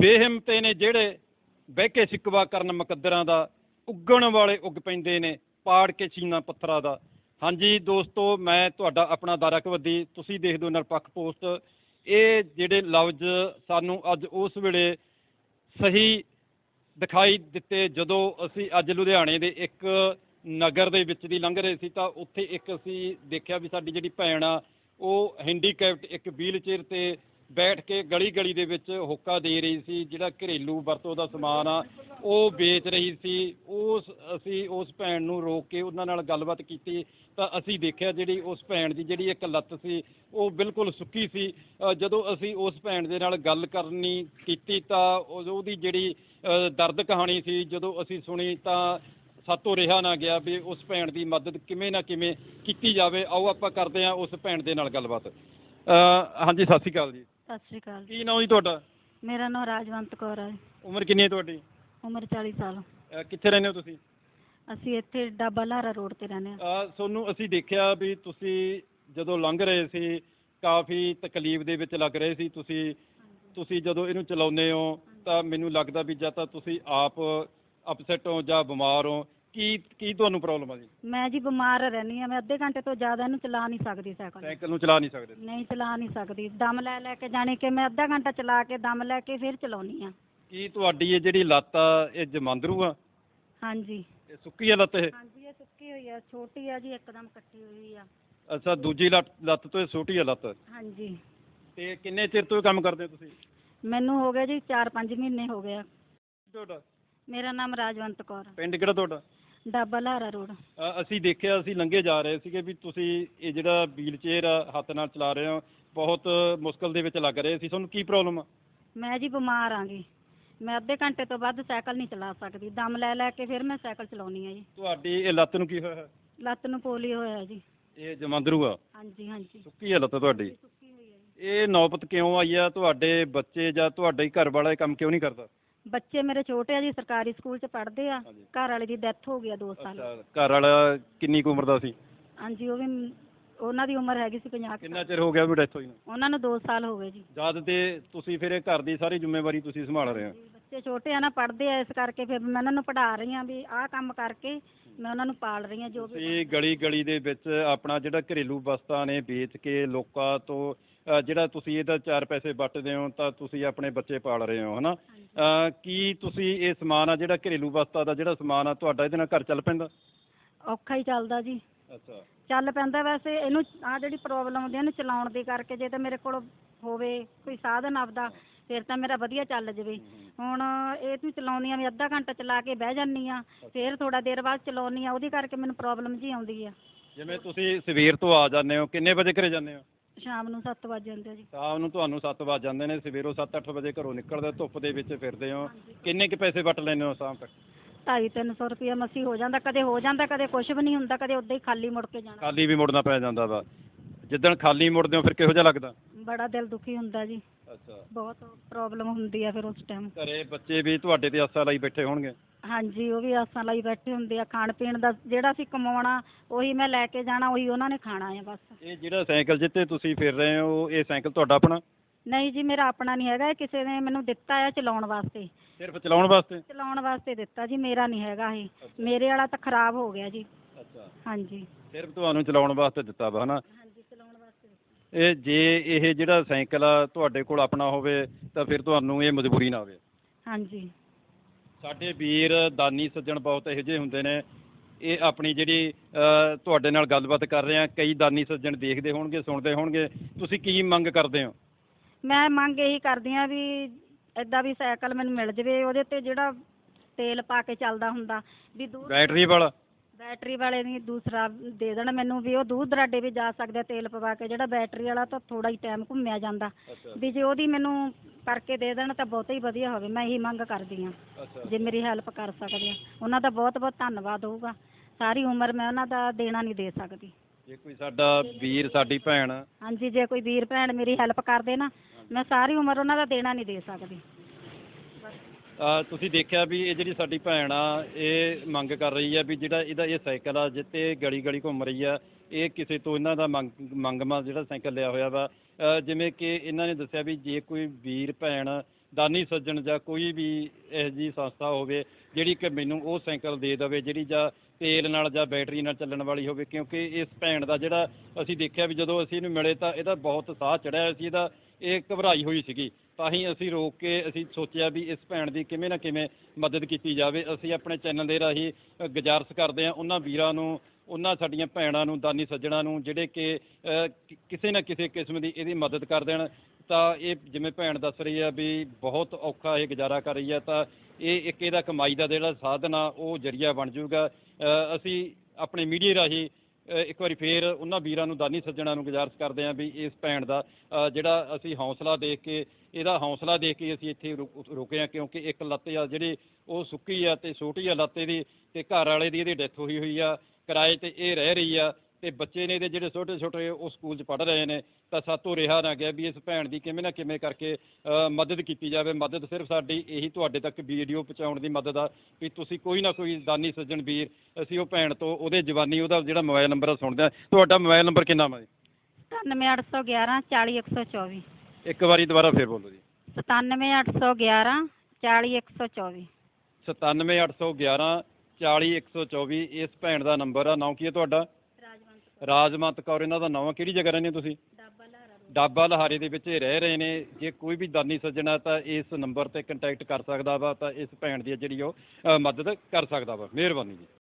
ਬੇਹਿੰਮਤੇ ਨੇ ਜਿਹੜੇ ਬਹਿ ਕੇ ਸਿਕਵਾ ਕਰਨ ਮੁਕੱਦਰਾਂ ਦਾ, ਉੱਗਣ ਵਾਲੇ ਉੱਗ ਪੈਂਦੇ ਨੇ, ਪਾੜ ਕੇ ਸੀਨਾ ਪੱਥਰਾਂ ਦਾ। ਹਾਂਜੀ ਦੋਸਤੋ, ਮੈਂ ਤੁਹਾਡਾ ਆਪਣਾ ਦਾਰਾ ਕਵੱਦੀ ਤੁਸੀਂ ਦੇਖਦੇ ਹੋ ਨਿਰਪੱਖ ਪੋਸਟ। ਇਹ ਜਿਹੜੇ ਲਫ਼ਜ਼ ਸਾਨੂੰ ਅੱਜ ਉਸ ਵੇਲੇ ਸਹੀ ਦਿਖਾਈ ਦਿੱਤੇ, ਜਦੋਂ ਅਸੀਂ ਅੱਜ ਲੁਧਿਆਣੇ ਦੇ ਇੱਕ ਨਗਰ ਦੇ ਵਿੱਚ ਦੀ ਲੰਘ ਰਹੇ ਸੀ, ਤਾਂ ਉੱਥੇ ਇੱਕ ਅਸੀਂ ਦੇਖਿਆ ਵੀ ਸਾਡੀ ਜਿਹੜੀ ਭੈਣ ਆ, ਉਹ ਹੈਂਡੀਕੈਪਟ ਇੱਕ ਵੀਲ ਚੇਅਰ ਤੇ ਬੈਠ ਕੇ ਗਲੀ ਗਲੀ ਦੇ ਵਿੱਚ ਹੋਕਾ ਦੇ ਰਹੀ ਸੀ, ਜਿਹੜਾ ਘਰੇਲੂ ਵਰਤੋਂ ਦਾ ਸਮਾਨ ਆ, ਉਹ ਵੇਚ ਰਹੀ ਸੀ। ਉਸ, ਅਸੀਂ ਉਸ ਭੈਣ ਨੂੰ ਰੋਕ ਕੇ ਉਹਨਾਂ ਨਾਲ ਗੱਲਬਾਤ ਕੀਤੀ। ਤਾਂ ਅਸੀਂ ਦੇਖਿਆ ਜਿਹੜੀ ਉਸ ਭੈਣ ਦੀ ਜਿਹੜੀ ਇੱਕ ਲੱਤ ਸੀ, ਉਹ ਬਿਲਕੁਲ ਸੁੱਕੀ ਸੀ। ਜਦੋਂ ਅਸੀਂ ਉਸ ਭੈਣ ਦੇ ਨਾਲ ਗੱਲ ਕਰਨੀ ਕੀਤੀ ਤਾਂ ਉਹਦੀ ਜਿਹੜੀ ਦਰਦ ਕਹਾਣੀ ਸੀ, ਜਦੋਂ ਅਸੀਂ ਸੁਣੀ ਤਾਂ ਸਾਤੋਂ ਰਿਹਾ ਨਾ ਗਿਆ ਵੀ ਉਸ ਭੈਣ ਦੀ ਮਦਦ ਕਿਵੇਂ ਨਾ ਕਿਵੇਂ ਕੀਤੀ ਜਾਵੇ। ਆਓ ਆਪਾਂ ਕਰਦੇ ਹਾਂ ਉਸ ਭੈਣ ਦੇ ਨਾਲ ਗੱਲਬਾਤ। ਹਾਂਜੀ, ਸਤਿ ਸ਼੍ਰੀ ਅਕਾਲ ਜੀ। ਸਤਿ ਸ਼੍ਰੀ ਅਕਾਲ ਕੀ ਨਾਮ ਜੀ ਤੁਹਾਡਾ? ਮੇਰਾ ਨਾਮ ਰਾਜਵੰਤ ਕੌਰ ਹੈ। ਉਮਰ ਕਿੰਨੀ ਹੈ ਤੁਹਾਡੀ? ਉਮਰ 40 ਸਾਲ। ਅ, ਕਿੱਥੇ ਰਹਿੰਦੇ ਹੋ ਤੁਸੀਂ? ਅਸੀਂ ਇੱਥੇ ਡਾਬਾ ਲਾਰਾ ਰੋਡ ਤੇ ਰਹਿੰਦੇ ਹਾਂ। ਤੁਹਾਨੂੰ ਅਸੀਂ ਦੇਖਿਆ ਵੀ ਤੁਸੀਂ ਜਦੋਂ ਲੰਘ ਰਹੇ ਸੀ ਕਾਫੀ ਤਕਲੀਫ ਦੇ ਵਿੱਚ ਲੱਗ ਰਹੇ ਸੀ। ਤੁਸੀਂ ਤੁਸੀਂ ਜਦੋਂ ਇਹਨੂੰ ਚਲਾਉਂਦੇ ਹੋ ਤਾਂ ਮੈਨੂੰ ਲੱਗਦਾ ਵੀ ਜਾਂ ਤਾਂ ਤੁਸੀਂ ਆਪ ਅਪਸੈਟ ਹੋ ਜਾਂ ਬਿਮਾਰ ਹੋ ਕੀ ਕੀ ਤੁਹਾਨੂੰ ਪ੍ਰੋਬਲਮ ਆ ਜੀ? ਮੈਂ ਜੀ ਬਿਮਾਰ ਰਹਿੰਦੀ ਹਾਂ ਮੈਂ ਅੱਧੇ ਘੰਟੇ ਤੋਂ ਜ਼ਿਆਦਾ ਇਹਨੂੰ ਚਲਾ ਨਹੀਂ ਸਕਦੀ ਸਾਈਕਲ। ਸਾਈਕਲ ਨੂੰ ਚਲਾ ਨਹੀਂ ਸਕਦੇ? ਨਹੀਂ ਚਲਾ ਨਹੀਂ ਸਕਦੀ। ਦਮ ਲੈ ਲੈ ਕੇ ਜਾਣੀ ਕਿ ਮੈਂ ਅੱਧਾ ਘੰਟਾ ਚਲਾ ਕੇ ਦਮ ਲੈ ਕੇ ਫਿਰ ਚਲਾਉਣੀ ਆ। ਕੀ ਤੁਹਾਡੀ ਇਹ ਜਿਹੜੀ ਲੱਤ ਆ ਇਹ ਜਮਾਂਦਰੂ ਆ? ਹਾਂਜੀ। ਇਹ ਸੁੱਕੀ ਆ ਲੱਤ ਇਹ? ਹਾਂਜੀ ਇਹ ਸੁੱਕੀ ਹੋਈ ਆ ਛੋਟੀ ਆ ਜੀ ਇੱਕਦਮ ਕੱਟੀ ਹੋਈ ਆ। ਅੱਛਾ ਦੂਜੀ ਲੱਤ ਲੱਤ ਤੋਂ ਇਹ ਛੋਟੀ ਆ ਲੱਤ? ਹਾਂਜੀ। ਤੇ ਕਿੰਨੇ ਚਿਰ ਤੋਂ ਇਹ ਕੰਮ ਕਰਦੇ ਹੋ ਤੁਸੀਂ? ਮੈਨੂੰ ਹੋ ਗਿਆ ਜੀ 4-5 ਮਹੀਨੇ ਹੋ ਗਿਆ। ਤੁਹਾਡਾ? ਮੇਰਾ ਨਾਮ ਰਾਜਵੰਤ ਕੌਰ ਪਿੰਡ ਕਿਹੜਾ ਤੁਹਾਡਾ? ਡਾਬਾ ਲਾਰਾ ਰੋਡ। ਅ, ਅਸੀਂ ਦੇਖਿਆ ਅਸੀਂ ਲੰਘੇ ਜਾ ਰਹੇ ਸੀਗੇ ਵੀ ਤੁਸੀਂ ਇਹ ਜਿਹੜਾ ਵੀਲ ਚੇਅਰ ਹੱਥ ਨਾਲ ਚਲਾ ਰਹੇ ਹੋ ਬਹੁਤ ਮੁਸ਼ਕਲ ਦੇ ਵਿੱਚ ਲੱਗ ਰਹੇ ਸੀ। ਤੁਹਾਨੂੰ ਕੀ ਪ੍ਰੋਬਲਮ ਆ? ਮੈਂ ਜੀ ਬਿਮਾਰ ਆਂਗੀ ਮੈਂ ਅੱਧੇ ਘੰਟੇ ਤੋਂ ਵੱਧ ਸਾਈਕਲ ਨਹੀਂ ਚਲਾ ਸਕਦੀ। ਦਮ ਲੈ ਲੈ ਕੇ ਫਿਰ ਮੈਂ ਸਾਈਕਲ ਚਲਾਉਣੀ ਆ ਜੀ। ਤੁਹਾਡੀ ਇਹ ਲੱਤ ਨੂੰ ਕੀ ਹੋਇਆ ਹੈ? ਲੱਤ ਨੂੰ ਪੋਲੀਓ ਹੋਇਆ ਜੀ। ਇਹ ਜਮਾਂਦਰੂ ਆ? ਹਾਂਜੀ ਹਾਂਜੀ। ਸੁੱਕੀ ਆ ਲੱਤ ਤੁਹਾਡੀ? ਸੁੱਕੀ ਹੋਈ ਹੈ ਜੀ। ਇਹ ਨੌਬਤ ਕਿਉਂ ਆਈ ਆ? ਤੁਹਾਡੇ ਬੱਚੇ ਜਾਂ ਤੁਹਾਡਾ ਘਰ ਵਾਲਾ ਇਹ ਕੰਮ ਕਿਉਂ ਨਹੀਂ ਕਰਦਾ? ਬੱਚੇ ਮੇਰੇ ਛੋਟੇ ਆ ਜੀ ਸਰਕਾਰੀ ਸਕੂਲ 'ਚ ਪੜ੍ਹਦੇ ਆ। ਘਰ ਵਾਲੇ ਦੀ ਡੈਥ ਹੋ ਗਈ ਆ 2 ਸਾਲ। ਘਰ ਵਾਲਾ ਕਿੰਨੀ ਕੁ ਉਮਰ ਦਾ ਸੀ? ਹਾਂਜੀ ਉਹ ਵੀ ਮ- ਉਹਨਾਂ ਦੀ ਉਮਰ ਹੈਗੀ ਸੀ 50 ਕਿੰਨਾ ਚਿਰ ਹੋ ਗਿਆ ਵੀ ਡੈਥ ਹੋਈ ਨੂੰ? ਉਹਨਾਂ ਨੂੰ 2 ਸਾਲ ਹੋ ਗਏ ਜੀ। ਜਦ ਤੇ ਤੁਸੀਂ ਫਿਰ ਇਹ ਘਰ ਦੀ ਸਾਰੀ ਜ਼ਿੰਮੇਵਾਰੀ ਤੁਸੀਂ ਸੰਭਾਲ ਰਹੇ ਹੋ? ਬੱਚੇ ਛੋਟੇ ਆ ਨਾ ਪੜ੍ਹਦੇ ਆ ਇਸ ਕਰਕੇ ਫਿਰ ਮੈਂ ਉਹਨਾਂ ਨੂੰ ਪੜ੍ਹਾ ਰਹੀ ਆ ਵੀ ਆਹ ਕੰਮ ਕਰਕੇ ਮੈਂ ਉਹਨਾਂ ਨੂੰ ਪਾਲ ਰਹੀ ਆ ਜੋ ਵੀ ਤੁਸੀਂ ਗਲੀ ਗਲੀ ਦੇ ਵਿੱਚ ਆਪਣਾ ਜਿਹੜਾ ਘਰੇਲੂ ਵਸਤਾਂ ਨੇ ਵੇਚ ਕੇ ਲੋਕਾਂ ਤੋਂ ਅ, ਜਿਹੜਾ ਤੁਸੀਂ ਇਹਦਾ ਚਾਰ ਪੈਸੇ ਵੱਟਦੇ ਹੋ ਤਾਂ ਤੁਸੀਂ ਆਪਣੇ ਬੱਚੇ ਪਾਲ ਰਹੇ ਹੋ ਹਨਾ? ਅ, ਕੀ ਤੁਸੀਂ ਇਹ ਸਮਾਨ ਆ ਜਿਹੜਾ ਘਰੇਲੂ ਵਸਤਾਂ ਦਾ ਜਿਹੜਾ ਸਮਾਨ ਆ ਤੁਹਾਡਾ ਇਹਦੇ ਨਾਲ ਘਰ ਚੱਲ ਪੈਂਦਾ? ਔਖਾ ਹੀ ਚੱਲਦਾ ਜੀ। ਅੱਛਾ। ਚੱਲ ਪੈਂਦਾ ਵੈਸੇ ਇਹਨੂੰ ਆ ਜਿਹੜੀ ਪ੍ਰੋਬਲਮ ਹੁੰਦੀ ਆ ਇਹਨੂੰ ਚਲਾਉਣ ਦੀ ਕਰਕੇ ਜੇ ਤਾਂ ਮੇਰੇ ਕੋਲ ਹੋਵੇ ਕੋਈ ਸਾਧਨ ਆਪਦਾ ਫਿਰ ਤਾਂ ਮੇਰਾ ਵਧੀਆ ਚੱਲ ਜਵੇ। ਹੁਣ ਇਹ ਤੂੰ ਚਲਾਉਣੀ ਆ ਵੀ ਅੱਧਾ ਘੰਟਾ ਚਲਾ ਕੇ ਬਹਿ ਜਾਂਦੀ ਆ ਫਿਰ ਥੋੜਾ ਦੇਰ ਬਾਅਦ ਚਲਾਉਣੀ ਆ ਉਹਦੀ ਕਰਕੇ ਮੈਨੂੰ ਪ੍ਰੋਬਲਮ ਜੀ ਆਉਂਦੀ ਆ। ਜਿਵੇਂ ਤੁਸੀਂ ਸਵੇਰ ਤੋਂ ਆ ਜਾਂਦੇ ਹੋ ਕਿੰਨੇ ਵਜੇ ਘਰੇ ਜਾਂਦੇ ਹੋ? ਸ਼ਾਮ ਨੂੰ 7 ਵਜੇ ਜਾਂਦੇ ਆ ਜੀ। ਸ਼ਾਮ ਨੂੰ ਤੁਹਾਨੂੰ 7 ਵਜ ਜਾਂਦੇ ਨੇ ਸਵੇਰੋਂ 7-8 ਵਜੇ ਘਰੋਂ ਨਿਕਲਦੇ ਧੁੱਪ ਦੇ ਵਿੱਚ ਫਿਰਦੇ ਹੋ। ਕਿੰਨੇ ਕੁ ਪੈਸੇ ਵੱਟ ਲੈਂਦੇ ਹੋ ਸ਼ਾਮ ਤੱਕ? ਢਾਈ ਤਿੰਨ ਸੌ ਰੁਪਇਆ ਮਸੀ ਹੋ ਜਾਂਦਾ ਕਦੇ ਹੋ ਜਾਂਦਾ ਕਦੇ ਕੁਝ ਵੀ ਨਹੀਂ ਹੁੰਦਾ ਕਦੇ ਉੱਦਾਂ ਹੀ ਖਾਲੀ ਮੁੜ ਕੇ ਜਾਣਾ। ਖਾਲੀ ਵੀ ਮੁੜਨਾ ਪੈ ਜਾਂਦਾ ਵਾ। ਜਿੱਦਣ ਖਾਲੀ ਮੁੜਦੇ ਹੋ ਫਿਰ ਕਿਹੋ ਜਿਹਾ ਲੱਗਦਾ? ਬੜਾ ਦਿਲ ਦੁਖੀ ਹੁੰਦਾ ਜੀ। ਅੱਛਾ। ਬਹੁਤ ਪ੍ਰੋਬਲਮ ਹੁੰਦੀ ਆ ਫਿਰ ਉਸ ਟਾਈਮ ਘਰੇ ਬੱਚੇ ਵੀ ਤੁਹਾਡੇ ਤੇ ਆਸਾਂ ਲਈ ਬੈਠੇ ਹੋਣਗੇ? ਹਾਂਜੀ ਉਹ ਵੀ ਆਸਾਂ ਲਈ ਬੈਠੇ ਹੁੰਦੇ ਆ। ਖਾਣ ਪੀਣ ਦਾ ਜਿਹੜਾ ਅਸੀਂ ਕਮਾਉਣਾ ਉਹੀ ਮੈਂ ਲੈ ਕੇ ਜਾਣਾ ਉਹੀ ਉਹਨਾਂ ਨੇ ਖਾਣਾ ਆ ਬਸ। ਇਹ ਜਿਹੜਾ ਸਾਈਕਲ ਜਿੱਤੇ ਤੁਸੀਂ ਫਿਰ ਰਹੇ ਹੋ ਇਹ ਸਾਈਕਲ ਤੁਹਾਡਾ ਆਪਣਾ? ਨਹੀਂ ਜੀ ਮੇਰਾ ਆਪਣਾ ਨਹੀਂ ਹੈਗਾ। ਇਹ ਕਿਸੇ ਨੇ ਮੈਨੂੰ ਦਿੱਤਾ ਆ ਚਲਾਉਣ ਵਾਸਤੇ। ਸਿਰਫ ਚਲਾਉਣ ਵਾਸਤੇ? ਚਲਾਉਣ ਵਾਸਤੇ ਦਿੱਤਾ ਜੀ ਮੇਰਾ ਨਹੀਂ ਹੈਗਾ ਇਹ। ਮੇਰੇ ਵਾਲਾ ਤਾਂ ਖਰਾਬ ਹੋ ਗਿਆ ਜੀ। ਅੱਛਾ। ਹਾਂਜੀ। ਸਿਰਫ ਤੁਹਾਨੂੰ ਚਲਾਉਣ ਵਾਸਤੇ ਦਿੱਤਾ ਵਾ ਹਨਾ? ਇਹ ਜੇ ਇਹ ਜਿਹੜਾ ਸਾਈਕਲ ਆ ਤੁਹਾਡੇ ਕੋਲ ਆਪਣਾ ਹੋਵੇ ਤਾਂ ਫਿਰ ਤੁਹਾਨੂੰ ਇਹ ਮਜਬੂਰੀ ਨਾ ਹੋਵੇ ਹਾਂਜੀ। ਸਾਡੇ ਵੀਰ ਦਾਨੀ ਸੱਜਣ ਬਹੁਤ ਇਹੋ ਜਿਹੇ ਹੁੰਦੇ ਨੇ। ਇਹ ਆਪਣੀ ਜਿਹੜੀ ਅ, ਤੁਹਾਡੇ ਨਾਲ ਗੱਲਬਾਤ ਕਰ ਰਹੇ ਆ। ਕਈ ਦਾਨੀ ਸੱਜਣ ਦੇਖਦੇ ਹੋਣਗੇ ਸੁਣਦੇ ਹੋਣਗੇ। ਤੁਸੀਂ ਕੀ ਮੰਗ ਕਰਦੇ ਹੋ? ਮੈਂ ਮੰਗ ਇਹੀ ਕਰਦੀ ਆ ਵੀ ਏਦਾਂ ਵੀ ਸਾਈਕਲ ਮੈਨੂੰ ਮਿਲ ਜਵੇ। ਉਹਦੇ ਤੇ ਜਿਹੜਾ ਤੇਲ ਪਾ ਕੇ ਚੱਲਦਾ ਹੁੰਦਾ ਵੀ ਦੂਰ ਬੈਟਰੀ ਵਾਲਾ? ਬੈਟਰੀ ਵਾਲੇ ਨਹੀਂ ਦੂਸਰਾ ਦੇ ਦੇਣ ਮੈਨੂੰ ਵੀ ਉਹ ਦੂਰ ਦਰਾਡੇ ਵੀ ਜਾ ਸਕਦਾ ਤੇਲ ਪਵਾ ਕੇ ਜਿਹੜਾ ਬੈਟਰੀ ਵਾਲਾ ਤਾਂ ਥੋੜਾ ਹੀ ਟਾਈਮ ਘੁੰਮਿਆ ਜਾਂਦਾ। ਅੱਛਾ। ਵੀ ਜੇ ਉਹਦੀ ਮੈਨੂੰ ਕਰਕੇ ਦੇ ਦੇਣ ਤਾਂ ਬਹੁਤ ਹੀ ਵਧੀਆ ਹੋਵੇ ਮੈਂ ਇਹੀ ਮੰਗ ਕਰਦੀ ਹਾਂ। ਅੱਛਾ। ਜੇ ਮੇਰੀ ਹੈਲਪ ਕਰ ਸਕਦੇ ਆ। ਉਹਨਾਂ ਦਾ ਬਹੁਤ ਬਹੁਤ ਧੰਨਵਾਦ ਹੋਊਗਾ। ਸਾਰੀ ਉਮਰ ਮੈਂ ਉਹਨਾਂ ਦਾ ਦੇਣਾ ਨਹੀਂ ਦੇ ਸਕਦੀ। ਜੇ ਕੋਈ ਸਾਡਾ ਵੀਰ ਸਾਡੀ ਭੈਣ। ਹਾਂਜੀ ਜੇ ਕੋਈ ਵੀਰ ਭੈਣ ਮੇਰੀ ਹੈਲਪ ਕਰਦੇ ਨਾ ਮੈਂ ਸਾਰੀ ਉਮਰ ਉਹਨਾਂ ਦਾ ਦੇਣਾ ਨਹੀਂ ਦੇ ਸਕਦੀ। ਤੁਸੀਂ ਦੇਖਿਆ ਵੀ ਇਹ ਜਿਹੜੀ ਸਾਡੀ ਭੈਣ ਆ, ਇਹ ਮੰਗ ਕਰ ਰਹੀ ਆ ਵੀ ਜਿਹੜਾ ਇਹਦਾ ਇਹ ਸਾਈਕਲ ਆ ਜਿੱਤੇ ਗਲੀ ਗਲੀ ਘੁੰਮ ਰਹੀ ਆ, ਇਹ ਕਿਸੇ ਤੋਂ ਇਹਨਾਂ ਦਾ ਮੰਗ, ਮੰਗਮਾ ਜਿਹੜਾ ਸਾਈਕਲ ਲਿਆ ਹੋਇਆ ਵਾ। ਜਿਵੇਂ ਕਿ ਇਹਨਾਂ ਨੇ ਦੱਸਿਆ ਵੀ ਜੇ ਕੋਈ ਵੀਰ, ਭੈਣ ਦਾਨੀ ਸੱਜਣ ਜਾਂ ਕੋਈ ਵੀ ਇਹੋ ਜਿਹੀ ਸੰਸਥਾ ਹੋਵੇ ਜਿਹੜੀ ਕਿ ਮੈਨੂੰ ਉਹ ਸਾਈਕਲ ਦੇ ਦੇਵੇ ਜਿਹੜੀ ਜਾਂ ਤੇਲ ਨਾਲ ਜਾਂ ਬੈਟਰੀ ਨਾਲ ਚੱਲਣ ਵਾਲੀ ਹੋਵੇ ਕਿਉਂਕਿ ਇਸ ਭੈਣ ਦਾ ਜਿਹੜਾ ਅਸੀਂ ਦੇਖਿਆ ਵੀ ਜਦੋਂ ਅਸੀਂ ਇਹਨੂੰ ਮਿਲੇ ਤਾਂ ਇਹਦਾ ਬਹੁਤ ਸਾਹ ਚੜਿਆ ਸੀ ਇਹਦਾ ਇਹ ਘਬਰਾਈ ਹੋਈ ਸੀਗੀ। ਤਾਂ ਹੀ ਅਸੀਂ ਰੋਕ ਕੇ ਅਸੀਂ ਸੋਚਿਆ ਵੀ ਇਸ ਭੈਣ ਦੀ ਕਿਵੇਂ ਨਾ ਕਿਵੇਂ ਮਦਦ ਕੀਤੀ ਜਾਵੇ। ਅਸੀਂ ਆਪਣੇ ਚੈਨਲ ਦੇ ਰਾਹੀਂ ਅ, ਗੁਜ਼ਾਰਿਸ਼ ਕਰਦੇ ਹਾਂ ਉਹਨਾਂ ਵੀਰਾਂ ਨੂੰ ਉਹਨਾਂ ਸਾਡੀਆਂ ਭੈਣਾਂ ਨੂੰ ਦਾਨੀ ਸੱਜਣਾ ਨੂੰ ਜਿਹੜੇ ਕਿ- ਕਿਸੇ ਨਾ ਕਿਸੇ ਕਿਸਮ ਦੀ ਇਹਦੀ ਮਦਦ ਕਰ ਦੇਣ। ਤਾਂ ਇਹ ਜਿਵੇਂ ਭੈਣ ਦੱਸ ਰਹੀ ਆ ਵੀ ਬਹੁਤ ਔਖਾ ਇਹ ਗੁਜ਼ਾਰਾ ਕਰ ਰਹੀ ਹੈ ਤਾਂ ਇਹ ਇੱਕ ਇਹਦਾ ਕਮਾਈ ਦਾ ਜਿਹੜਾ ਸਾਧਨ ਆ, ਉਹ ਜਰੀਆ ਬਣ ਜਾਊਗਾ। ਅਸੀਂ ਆਪਣੇ ਮੀਡੀਆ ਰਾਹੀਂ ਇੱਕ ਵਾਰੀ ਫੇਰ ਉਹਨਾਂ ਵੀਰਾਂ ਨੂੰ, ਦਾਨੀ ਸੱਜਣਾ ਨੂੰ ਗੁਜ਼ਾਰਿਸ਼ ਕਰਦੇ ਹਾਂ ਵੀ ਇਸ ਭੈਣ ਦਾ ਜਿਹੜਾ ਅਸੀਂ ਹੌਸਲਾ ਦੇਖ ਕੇ, ਇਹਦਾ ਹੌਸਲਾ ਦੇਖ ਕੇ ਅਸੀਂ ਇੱਥੇ ਰੁਕ- ਰੁਕੇ ਹਾਂ ਕਿਉਂਕਿ ਇੱਕ ਲੱਤ ਆ ਜਿਹੜੀ, ਉਹ ਸੁੱਕੀ ਆ ਤੇ ਛੋਟੀ ਆ ਲੱਤ ਇਹਦੀ ਤੇ ਘਰ ਵਾਲੇ ਦੀ ਇਹਦੀ ਡੈਥ ਹੋਈ ਹੋਈ ਆ। ਕਿਰਾਏ ਤੇ ਇਹ ਰਹਿ ਰਹੀ ਆ। ਤੇ ਬੱਚੇ ਨੇ ਇਹਦੇ ਜਿਹੜੇ ਛੋਟੇ ਛੋਟੇ ਉਹ ਸਕੂਲ 'ਚ ਪੜ੍ਹ ਰਹੇ ਨੇ ਤਾਂ ਸਾਤੋਂ ਰਿਹਾ ਨਾ ਗਿਆ ਵੀ ਇਸ ਭੈਣ ਦੀ ਕਿਵੇਂ ਨਾ ਕਿਵੇਂ ਕਰਕੇ ਮਦਦ ਕੀਤੀ ਜਾਵੇ। ਮਦਦ ਸਿਰਫ ਸਾਡੀ ਇਹੀ ਤੁਹਾਡੇ ਤੱਕ ਵੀਡੀਓ ਪਹੁੰਚਾਉਣ ਦੀ ਮਦਦ ਆ ਵੀ ਤੁਸੀਂ ਕੋਈ ਨਾ ਕੋਈ ਦਾਨੀ ਸੱਜਣ ਵੀਰ ਅਸੀਂ ਉਹ ਭੈਣ ਤੋਂ ਉਹਦੇ ਜਵਾਨੀ ਉਹਦਾ ਜਿਹੜਾ ਮੋਬਾਈਲ ਨੰਬਰ ਸੁਣਦੇ ਆ। ਤੁਹਾਡਾ ਮੋਬਾਈਲ ਨੰਬਰ ਕਿੰਨਾ ਵਾ ਜੀ? 97811 40124 ਇੱਕ ਵਾਰੀ ਦੁਬਾਰਾ ਫੇਰ ਬੋਲੋ ਜੀ। 97811 40124 97811 40124 ਇਸ ਭੈਣ ਦਾ ਨੰਬਰ ਆ। ਨਾਮ ਕੀ ਹੈ ਤੁਹਾਡਾ? ਰਾਜਮੰਤ ਕੌਰ ਇਹਨਾਂ ਦਾ ਨਾਮ ਆ ਕਿਹੜੀ ਜਗ੍ਹਾ ਰਹਿੰਦੇ ਹੋ ਤੁਸੀਂ? ਡੱਬਾ ਲਹਰਾ ਡਾਬਾ ਲਹਾਰੇ ਦੇ ਵਿੱਚ ਇਹ ਰਹਿ ਰਹੇ ਨੇ। ਜੇ ਕੋਈ ਵੀ ਦਾਨੀ ਸੱਜਣਾ ਤਾਂ ਇਸ ਨੰਬਰ ਤੇ ਕੰਟੈਕਟ ਕਰ ਸਕਦਾ ਵਾ ਤਾਂ ਇਸ ਭੈਣ ਦੀ ਜਿਹੜੀ ਉਹ ਅ, ਮਦਦ ਕਰ ਸਕਦਾ ਵਾ। ਮਿਹਰਬਾਨੀ ਜੀ।